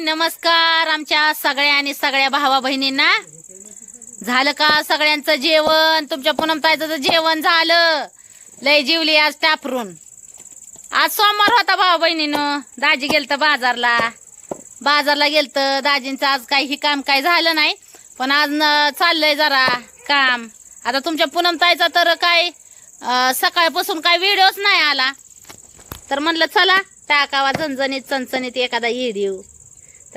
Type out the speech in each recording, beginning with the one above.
नमस्कार आमच्या सगळ्या आणि सगळ्या भावा बहिणींना. झालं का सगळ्यांचं जेवण? तुमच्या पूनमताईचं तर जेवण झालं. लय जीवली आज टापरून. आज सोमवार होता भावा बहिणीनं. दाजी गेलत बाजारला. बाजारला गेलत. दाजींचं आज काही काम काय झालं नाही. पण आज चाललंय जरा काम. आता तुमच्या पूनमताईचा तर काय सकाळपासून काय व्हिडिओच नाही आला. तर म्हणलं चला टाकावा झणझणीत चणचणीत एखादा येऊ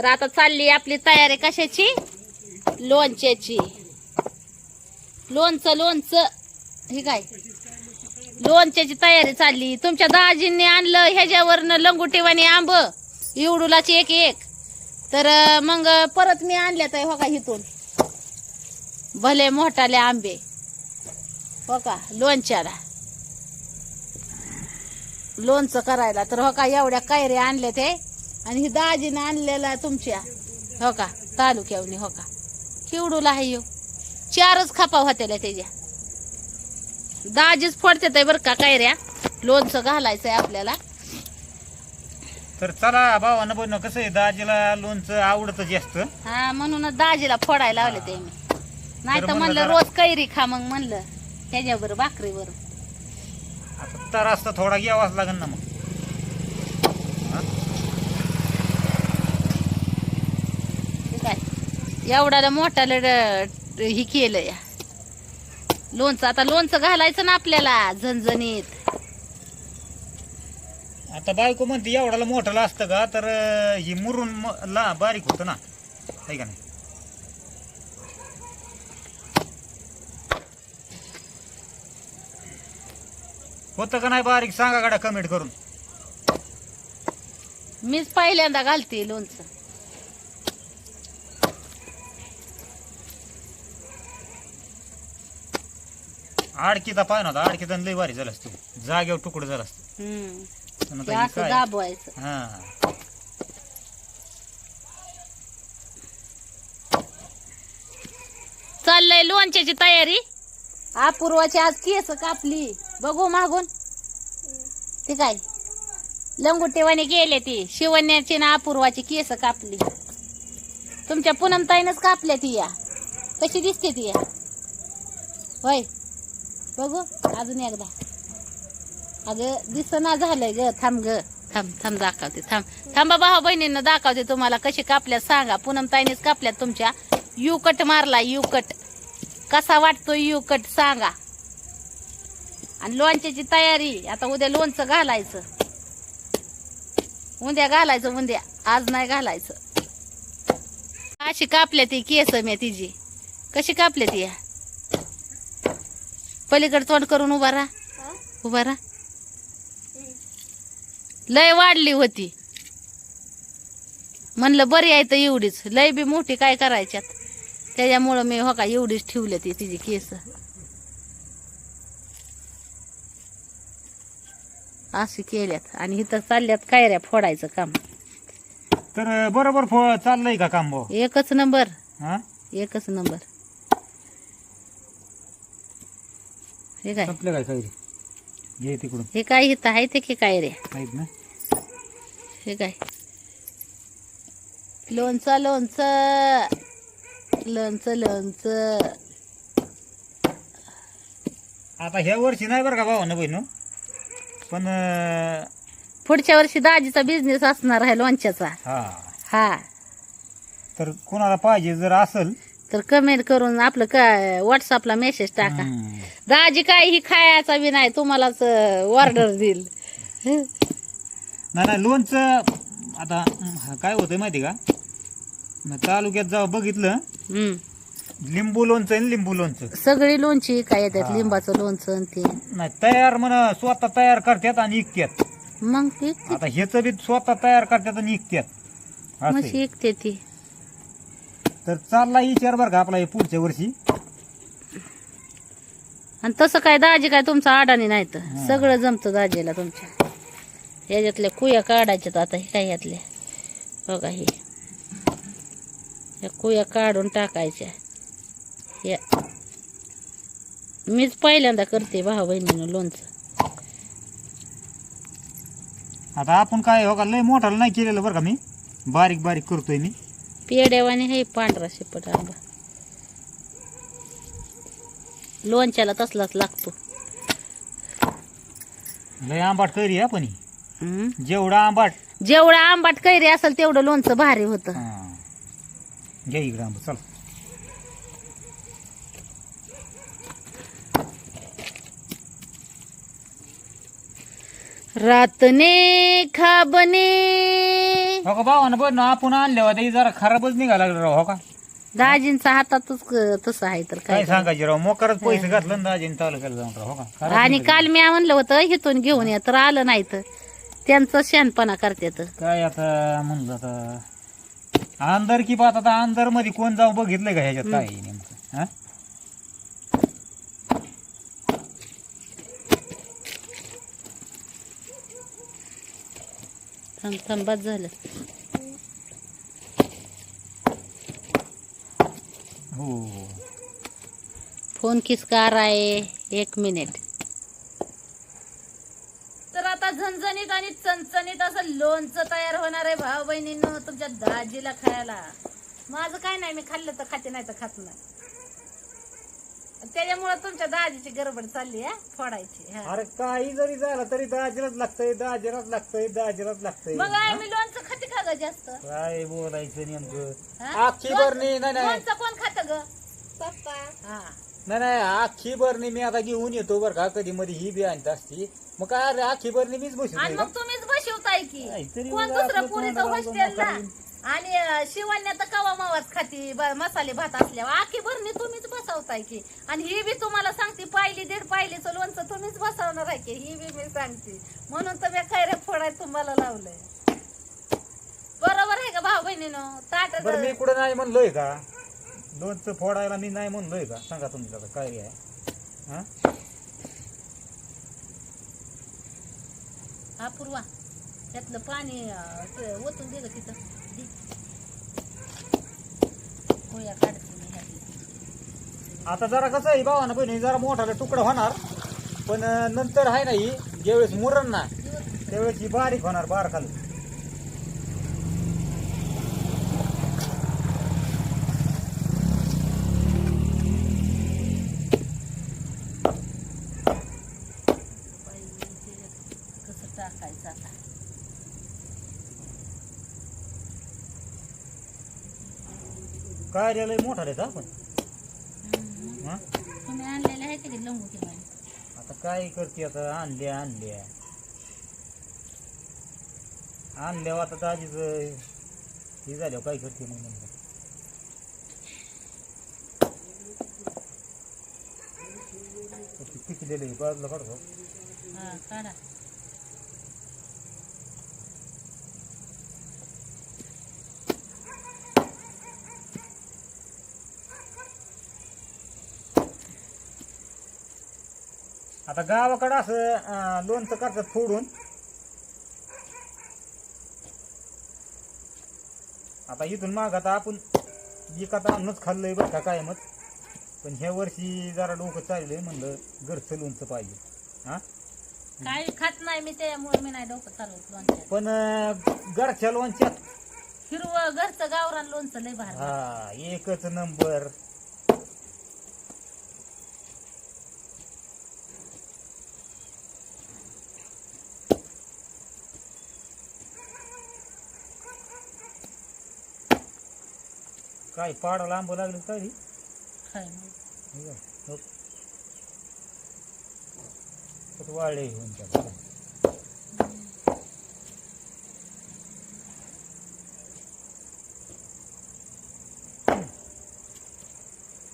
तर आता चालली आपली तयारी कशाची? लोणच्याची. लोणचं लोणचं. हे काय? लोणच्याची तयारी चालली. तुमच्या दाजींनी आणलं ह्याच्यावरनं लंगुटेवानी आंब इवडूलाची एक एक. तर मग परत मी आणल्यात आहे हो का इथून. भले मोठाले आंबे. हो का लोणच्याला. लोणचं करायला. तर हो का एवढ्या कायऱ्या आणल्या ते. आणि ही दाजीनं आणलेला तुमच्या हो का तालुक्यावनी हो का. केवढूला आहे चारच खापा होत्या त्याच्या. दाजीच फोडते ते बरं का कायऱ्या लोणचं घालायचंय आपल्याला. तर चला भावानं बन कसं आहे दाजीला लोणचं आवडतं जास्त. हा म्हणूनच दाजीला फोडायला लावले ते मी. नाही तर म्हणलं रोज कैरी खा मग म्हणलं त्याच्यावर भाकरीवर आता तर असतं थोडा घ्यावाच लागेल ना मग ठीक आहे एवढ्याला मोठाला ड- हे केलं या लोणचं आता लोणचं घालायचं ना आपल्याला झणझणीत. आता बायको म्हणते एवढाला मोठाला असतं का? तर अं, ही मुरून म- ला बारीक होतं ना. आहे का नाही? होतं का नाही बारीक? सांगा गाड्या कमेंट करून. मीच पहिल्यांदा घालते लोणचं. आडकीचा पाय नव्हता आडकीचा लय भारी झालं असतं. जागेवर तुकडं झालं असतं. हम्म. पण ते आता हे असं काय? दाबवायचं. हा. चाललंय लोणच्याची तयारी? अपूर्वाची आज केस कापली. बघू मागून. ते काय? लंगुटेवाने गेले ती. शिवण्याची ना अपूर्वाची केस कापली. तुमच्या पूनमताईनच कापल्या ती या. कशी दिसते ती या? होय. बघू अजून एकदा. अगं दिसना झालंय ग. थांब ग. थांब थांब दाखवते. थांब. थांबा भाऊ बहिणींना दाखवते तुम्हाला कशी कापल्या सांगा. पूनमताईनेच कापल्यात तुमच्या. युकट मारला यू कट कसा वाटतो यू कट सांगा. आणि लोणच्याची तयारी. आता उद्या लोणचं घालायचं. उद्या घालायचं उद्या. आज नाही घालायचं. अशी कापल्या ती केस मी तिची. कशी कापल्या ती या? पलीकडे तोंड करून उभा राहा. उभा राहा. लय वाढली होती. म्हणलं बरी आहे तर एवढीच. लय बी मोठी काय करायच्यात? त्याच्यामुळं मी हो का एवढीच ठेवली ती तिची केस. अशी केल्यात. आणि इथं चालल्यात कायऱ्या फोडायचं काम. तर बरोबर चाललंय का काम भाऊ एकच नंबर. हा? एकच नंबर. हे काय? संपलं काय काही घे तिकडून. हे काय इथं आहे ते की काय रे? आहेत ना? हे काय? लोणचं लोणचं. लोणचं लोणचं. आता ह्या वर्षी नाही बरं का भावानं बहिण? पण अं, पुढच्या वर्षी दाजीचा बिझनेस असणार आहे लोणच्याचा. हा. हा. तर कोणाला पाहिजे जर असल? तर कमेंट करून आपलं काय व्हॉट्सअपला मेसेज टाका. हम्म. दाजी काय ही खायचा बी नाही तुम्हालाच ऑर्डर देईल. नाही नाही लोणचं आता काय होतंय माहिती का? मग तालुक्यात जावं बघितलं हम्म. लिंबू लोणचं आहे ना लिंबू लोणचं. सगळी लोणची काय येतात. लिंबाचं लोणचं आणि ते. नाही तयार म्हणा स्वतः तयार करतात आणि इकतात. मग ती आता ह्याचं बी स्वतः तयार करतात आणि इकतात. असं मशी आहे. ऐकते ती. तर चालला विचार बरं का आपला हे पुढच्या वर्षी. आणि तसं काय दाजी काय तुमचा अडाणी नाही तर. सगळं जमतं दाजीला तुमच्या. याच्यातल्या कुया काढायच्यात आता हे काय यातल्या? बघा हे. या कुया काढून टाकायच्या. या. मीच पहिल्यांदा करते भाऊ बहिणीनं लोणचं. आता आपण काय हो का लय मोठाला नाही केलेलं बरं का मी? बारीक बारीक करतोय मी. पेड्यावाने हे पांढरा शेपट आंबा. लोणच्याला तसलाच लागतो लय आंबाट कैरी आहे पण ही. हम्म. जेवढा आंबाट जेवढं आंबाट कैरी असेल तेवढं लोणचं भारी होतं हा. घ्या इकडे आंबा चल रातने खाबने हो का भावानं बघ ना आपण आणल्या होत्या ही जरा खराबच निघायला लागलं राव हो का दाजींचा हातातच क- तसं आहे तर काय काय सांगायचे राव? मोकारच पैसे घातलं ना दाजीने तालुक्याला जाऊन राव हो का? आणि. काल मी म्हणलं होतं इथून घेऊन या. तर आलं नाही तर. त्यांचं शहाणपणा करतात काय आता म्हणलं आता? अंदर की बात आता अंदरमध्ये कोण जाऊन बघितलंय का ह्याच्यात? काय आहे नेमकं? हा? थांब थांब बस झालं. हो. फोन किसका आहे? एक मिनिट. तर आता झणझणीत आणि चणचणीत असं लोणचं तयार होणार आहे भाऊ बहिणींनो तुमच्या दाजीला खायला. माझं काय नाही मी खाल्लं तर खाते नाही तर खात नाही. त्याच्यामुळे तुमच्या दाजीची गडबड चालली आहे फोडायची हा. अरे काही जरी झालं तरी दाजीलाच लागतंय दाजीलाच लागतंय दाजीलाच लागतंय. मग आम्ही लोणचं खाते का ग जास्त? काय बोलायचं नेमकं? हा? आखी बरणी नाही नाही. लोणचं कोण खात ग? पप्पा. हा. नाही नाही आखी बरणी मी आता घेऊन येतो बरं का कधी मध्ये ही बी आणत असती. मग काय अरे आखी बरणी मीच बसू आणि मग तुम्हीच बसवताय की. काहीतरी कोण उगा दुसरं आपलं पुरीचं तोंडाला हॉस्टेलला लावून आणि अं, शिवण्या तर कवा मावाच खाती ब- मसाले भात असल्यावर आखी भरणी तुम्हीच बसवताय की. आणि ही बी तुम्हाला सांगते पाहिली दीड पाहिलीचं लोणचं तुम्हीच बसवणार आहे की. ही बी मी सांगते. म्हणून तर मी खैऱ्या फोडाय तुम्हाला लावलंय. का भाऊ बहिणीनं? बरं मी कुठं नाही म्हणलोय का? लोणचं फोडायला मी नाही म्हणलोय का? सांगा तुमचं आता काय आहे. हा? हा पूर्वा त्यातलं पाणी अं, ते ओतून दे ग तिथं. दे. पोळ्या काढते मी. आता जरा कसं आहे भावानं बहिणी जरा मोठाला तुकडा होणार पण अं, नंतर आहे ना ही ज्यावेळेस मुरण ना त्यावेळेस ही बारीक होणार बार खाली बाई, ते कसं टाकायचं आता काय रे लय मोठा रे आपण. हा? तुम्ही आणलेले आहे आता काय करते आता? आणल्या आणल्या आणल्यावर आता दाजीच हे झाल्यावर काय करते मग नेमकं ते पिकलेलं आहे बाजूला काढतो हा काढा. आता गावाकडं असं लोणचं करतात फोडून. आता इथून माग आता आपण विकत आणूनच खाल्लंय बरं का कायमच. पण ह्या वर्षी जरा डोकं चाललंय म्हणलं घरचं लोणचं पाहिजे. हा? काय खात नाही मी त्यामुळे मी नाही डोकं चालवत पण घरच्या लोणच्यात. हिरवं घरचं गावरान लोणचं लय भारी. हा एकच नंबर. काय पाड लांब लागले काय रे? खाय मग. हे बघ, हो. कुठं वाळले होऊन त्याला.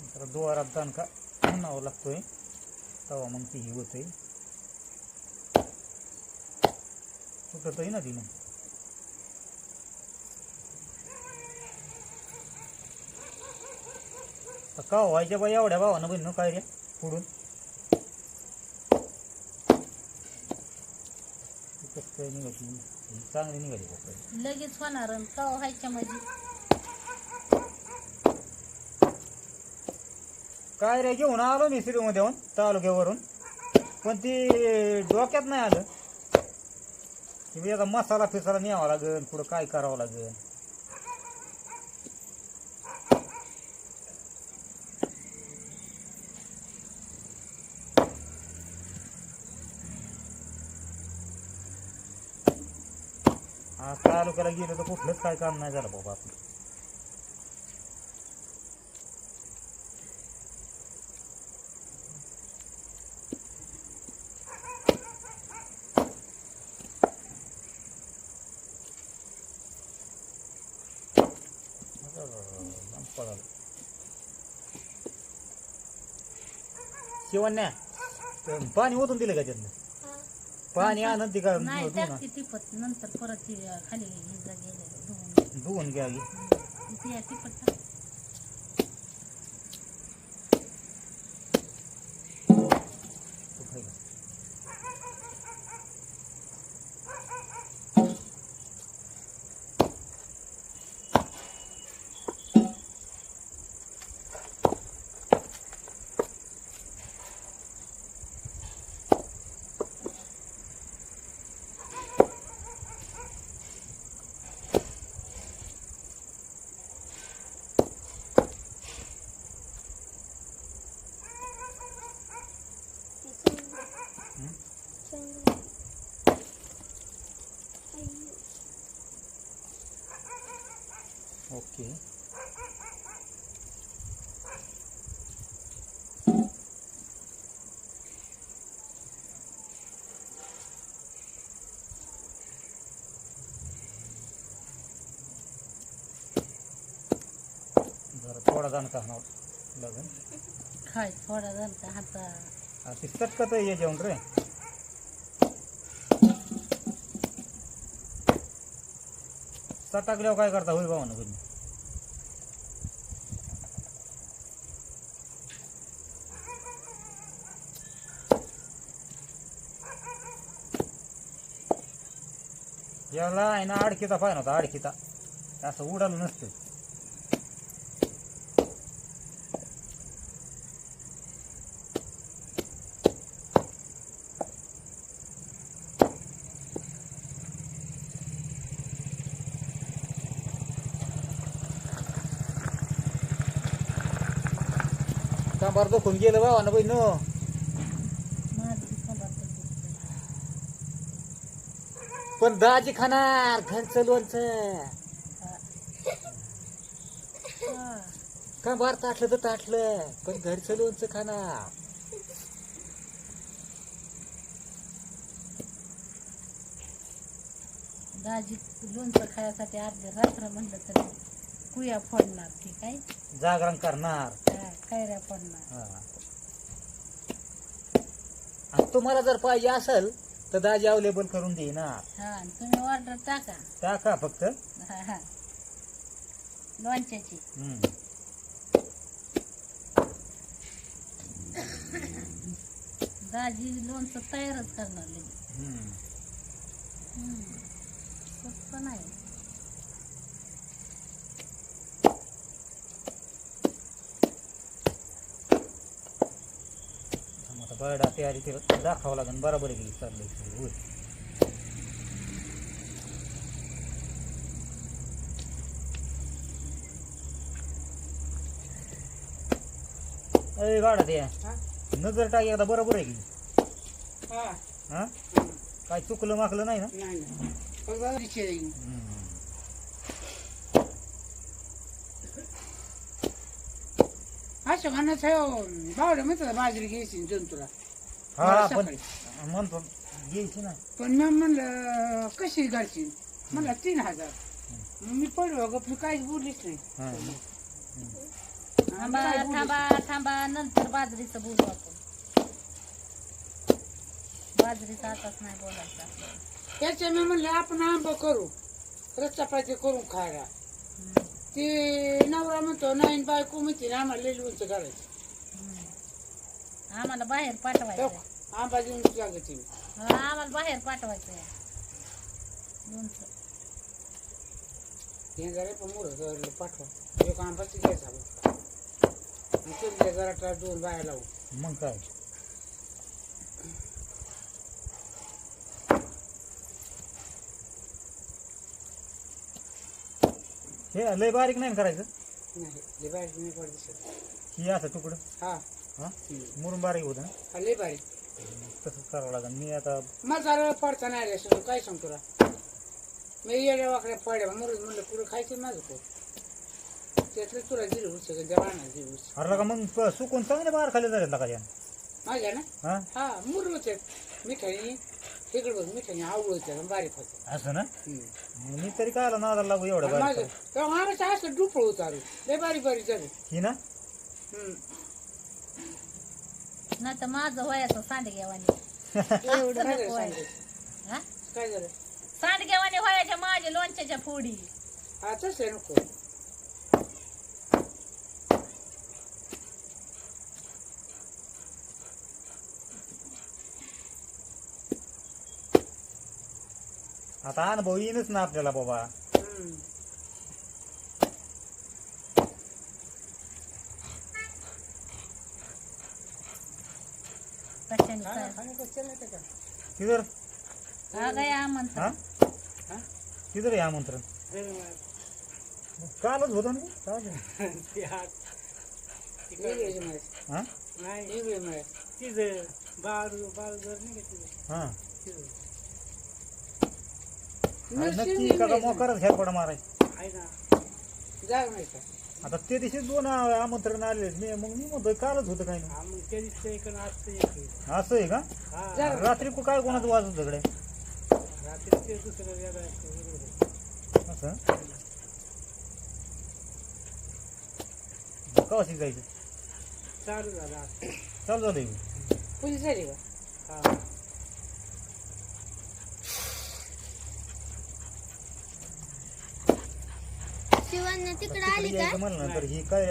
जरा दोरात दणका म्हणावं लागतोय तेव्हा मग ती ही होतंय फुटतही ना ती मग का व्हायच्या बाई एवढ्या भावानं बहिण काय रे? पुढून? कसं निघाली? चांगली निघाली. लगेच होणार कवा व्हायच्या म्हणजे काय रे घेऊन आलो मी सिरीमध्ये येऊन तालुक्यावरून. पण ती डोक्यात नाही आलं. की मसाला फिसाला न्यावा लागेल पुढं काय करावं लागेल आज तालुक्याला गेलं तर कुठलंच काय काम नाही झालं बाबा आपलं. शिवण्या पाणी ओतून दिलं का त्यातलं पाणी आणत ती का नाही तिपत नंतर परत ती खाली हिजा गेलेलं धुवून धुवून घ्या आधी. ती या तिपट टाक. तू खाई का? ओके. जरा थोडा जाण का लागेल खाय थोडा का हाता हा, ती चटकत ये जेवण रे. सटाकल्यावर काय करता होईल भावानं होईल याला आहे ना आडकीचा पाहिजे होता आडकीचा असं उडालं नसतं कांबार दुखून गेलं भावानं बहिण माझं कंबर तर दुखतंय. पण दाजी खाणार घरचं लोणचं हा. कांबार ताटलं तर ताटलं पण घरचं लोणचं खाणार दाजी लोणचं खायसाठी अर्धे रात्र म्हणलं तरी कुया फोडणार ती काय जागरण करणार हा, कैऱ्या फोडणार हा. आणि तुम्हाला जर पाहिजे असेल तर दाजी अवेलेबल करून हा आणि तुम्ही ऑर्डर टाका टाका फक्त हा हा लोणच्याची हम्म. दाजी लोणचं तयारच करणार लगेच हम्म. हम्म. सोपं नाही थांब आता बरडा तयारी तिला दाखवावं लागेल. बरोबर आहे की चाललंय. होय. अय गाडा ते. नजर टाक एकदा. बरोबर आहे की हा. काय चुकलं माकलं नाही ना? हम्म. असं म्हणत बावडे म्हणतात बाजरी घ्यायची जंतूला हा मला पण सकाळी. म्हणतो घ्यायची ना पण मी म्हणलं कशी घालशील म्हणलं तीन हजार मग मी पडलो गप मी काहीच बोललीच नाही हा. आणि थांबा काय थांबा थांबा नंतर बाजरीचं बोलू आपण बाजरीचं आताच नाही बोलायचं आपल्याला. त्याच्या मी म्हणलं आपण आंबा करू रस्ता पाहिजे करून खायला. ते नवरा म्हणतो नाही बायको म्हणते ना आम्हाला लई उंच हम्म. आम्हाला बाहेर पाठवायचं. आंबा देऊन लागते हा, आम्हाला बाहेर पाठवायचं लोणचं. हे जरा पण मोर पाठवा. एक आंबाची घ्यायचा. आणि जरा ट्राय दोन बाया लावू. मग काय? हे लय बारीक नाही ना करायचं? नाही लई बारीक नाही पडत दिसत. ही असं तुकडं? हा. हा? हम्म. मुरून बारीक होतं ना? हा लई बारीक. तसंच करावं लागेल. मी आता जरा पडता नाही आल्या काय सांगतो तुला? मी येड्या वाकड्या पड्या मरून म्हणलं पुढं खायचं माझं पोट. त्यातलं तुला दिलं उच त्या बाणाला दिलं उच अरे का मग प- सुकून चांगले बाहेर खाली झाले का माझ्या ना? हा? हा मुर होते. मिठाई तिकडे बघ मिठाई आवड होते बारीक होते. असं ना? हम्म. मी तरी काय आला नादाला लागू एवढा बारीक आहे. असं डुपळ उतारू. लय बारी बारी झाली. ही ना? ना तर माझं वयाचं सांड घेवाने हा? काय झालं? सांडगेवाने व्हायच्या माझ्या लोणच्याच्या फोडी आता नको. आता अनुभव येईनच ना आपल्याला बाबा. किधर? या आमंत्रण. कालच होतं ना? काल हा? नाही. तिचं बार नाही हा. नक्की वेगळे मोकारच हेरपडा माराय. आहे ना. जाग नाही का आता ते दिवशी दोन आमंत्रण आले मी मग मी म्हणतोय कालच होतं काय हा मग त्या दिवशी एक आणि आजचं एक आहे. ना असं आहे का? हा. रात्री को काय कोणाचं वाजत झगडे रात्री ते दुसरं वेगळं असतं बरोबर आहे. असं? कवाशी जायचं? चालू झालं आता. चालू झालं. पूजा झाली का? अनन्या काय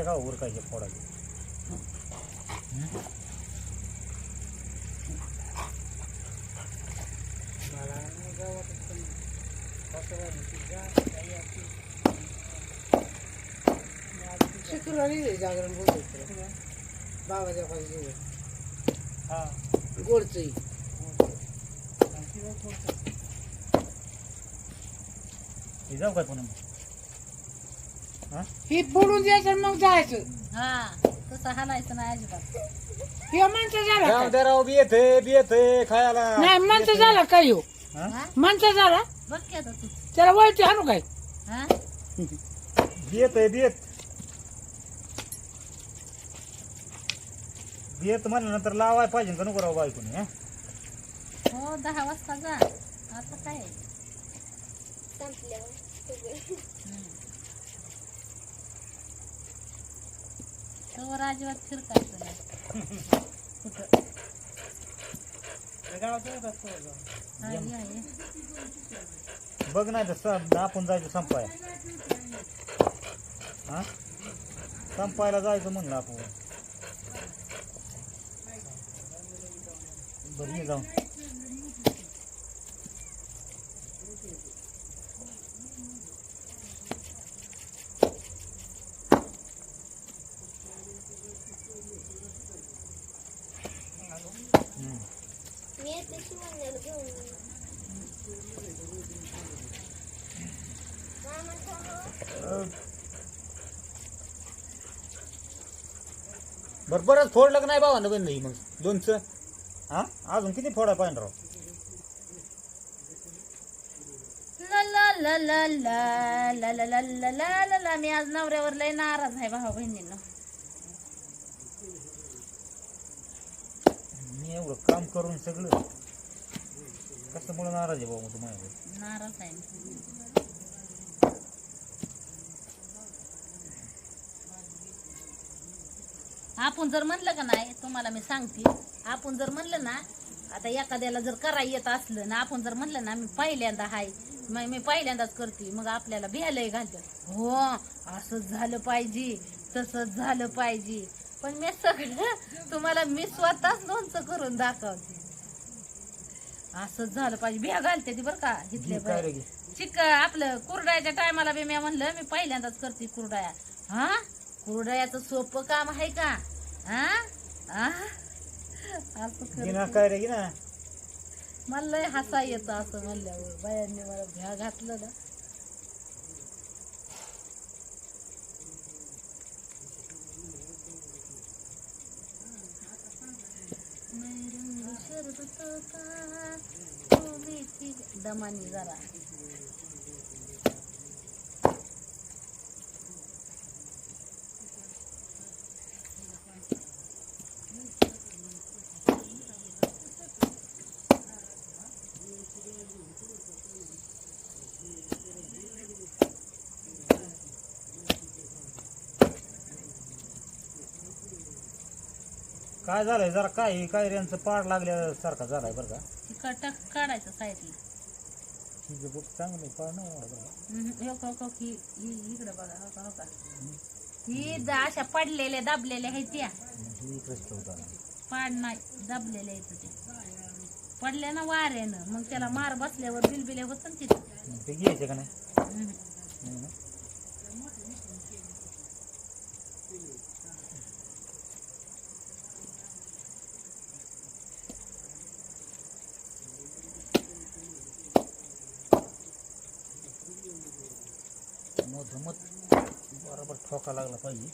जागरण बोलतो बाबाच्या पाहिजे गोडचई हे. जाऊ का पुन्हा हा? फोडून द्यायचं आणि मग जायचं. हा तसं हालायचं नाही अजिबात. हे माणसं झाला? दे राव बी येते बी येते खायला. नाही माणसं झाला काय हो? हा? हा? माणसं झाला? बघ की आता तू. त्याला वळते आणू काय? हा? बी येते बी येत. बी येत म्हणल्यानंतर लावाय पाहिजे का नको राव बायकोनी हा? हो दहा वाजता जा. आता काय? संपल्यावर. तवर अजिबात फिरकायचं नाही. कुठं? हा. बघ नाही तर स- आपण जायचं संपाय हा? संपायला जायचं म्हणलं आपण. बरं ये जाऊन हम्म. मी येते शिवण्याला घेऊन मामा थांबा. बर बरंच फोडलं का नाही बाबा नवीन नाही मग दोनचं हा अजून किती फोडा पाहिजे राव ला ला ला ला ला ला ला ला ला ला ला ला मी आज नवऱ्यावर लय नाराज आहे भाऊ बहिणींना मी एवढं काम करून सगळं कशामुळे नाराज आहे बाबा तुम्हाला नाराज आहे आपण जर म्हणलं का नाही तुम्हाला मी सांगते. आपण जर म्हणलं ना आता एखाद्याला जर करा येत असलं ना आपण जर म्हणलं ना मी पहिल्यांदा हाय म- मी पहिल्यांदाच करते मग आपल्याला बिहालय घालतं हो असंच झालं पाहिजे तसंच झालं पाहिजे. पण मी सगळं तुम्हाला मी स्वतःच लोणचं करून दाखवते. असंच झालं पाहिजे. बिया घालते ती बरं का इथले गे? चिक आपलं कुरडायच्या टायमाला बी मी म्हणलं मी पहिल्यांदाच करते कुरडाया हा? कुरडायाचं सोपं काम आहे का? हा हा? काय रे मला लय हसा येतं असं म्हणल्यावर. बायांनी मला भ्या घातलं ना. दमानी जरा. काय झालंय? जरा काय काय यांचं पाड लागल्यासारखा झालाय बरं का? काढायचं साईडला. ठीक आहे चांगलं आहे, पाड नाही एवढा बरं का. हो का, हो का, इकडं बघा हो का, हो. का. ही द- अशा पडलेल्या दाबलेल्या आहेत त्या. मग इकडेच ठेवतो आम्ही. पाड नाही दाबलेल्या आहेत ते पडल्या ना वाऱ्यानं. मग त्याला मार बसल्यावर बिलबिले होत ना तिथं. ते घ्यायचे का नाही? हम्म. नाही ना? धमत बरोबर ठोका लागला पाहिजे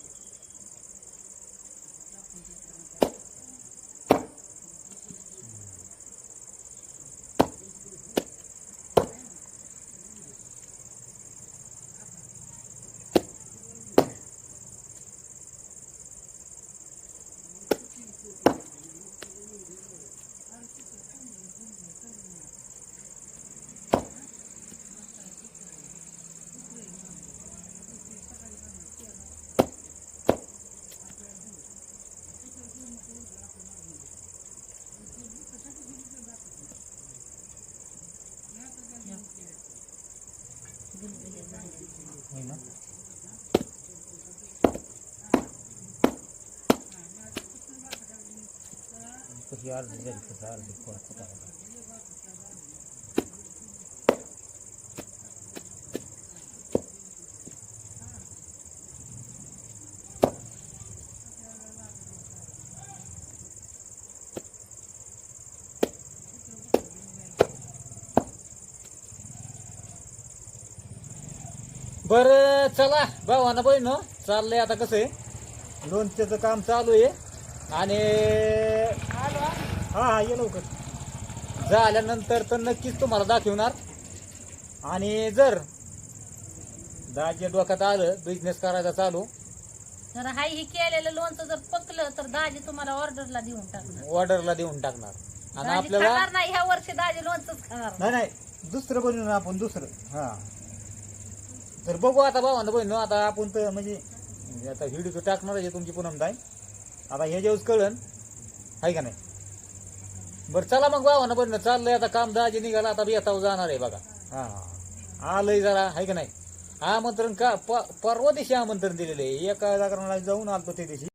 होय ना कशी अर्धी झाली कसं अर्धी खोटा बर चला भावाना बहिण चाललंय आता कसं आहे? लोणच्याचं काम चालू आहे. आणि हा हा ये लवकर. झाल्यानंतर तर नक्कीच तुम्हाला दाखवणार. आणि जर दाजी डोक्यात आलं बिझनेस करायचा चालू. तर हाय हे केलेलं लोणचं जर पकलं तर दाजी तुम्हाला ऑर्डरला देऊन टाकणार. ऑर्डरला देऊन टाकणार. आणि दाजी आपल्याला खाणार नाही ह्या वर्षी दाजी लोणचंच खाणार. नाही नाही दुसरं बनवून आपण दुसरं. हा. तर बघू आता भावानं बहिण आता आपण तर म्हणजे आता व्हिडिओ टाकणार आहे तुमची पूनम ताई आता हे जेव्हा कळन. आहे का नाही? बरं चला मग भावानं बहिण चाललंय आता काम दहाजी निघाला आता बेताव जाणार आहे बघा. हा. आलंय जरा आहे का नाही? आमंत्रण का परवा दिवशी आमंत्रण दिलेलं आहे. एका जागरणाला जाऊन आलतो त्या दिवशी.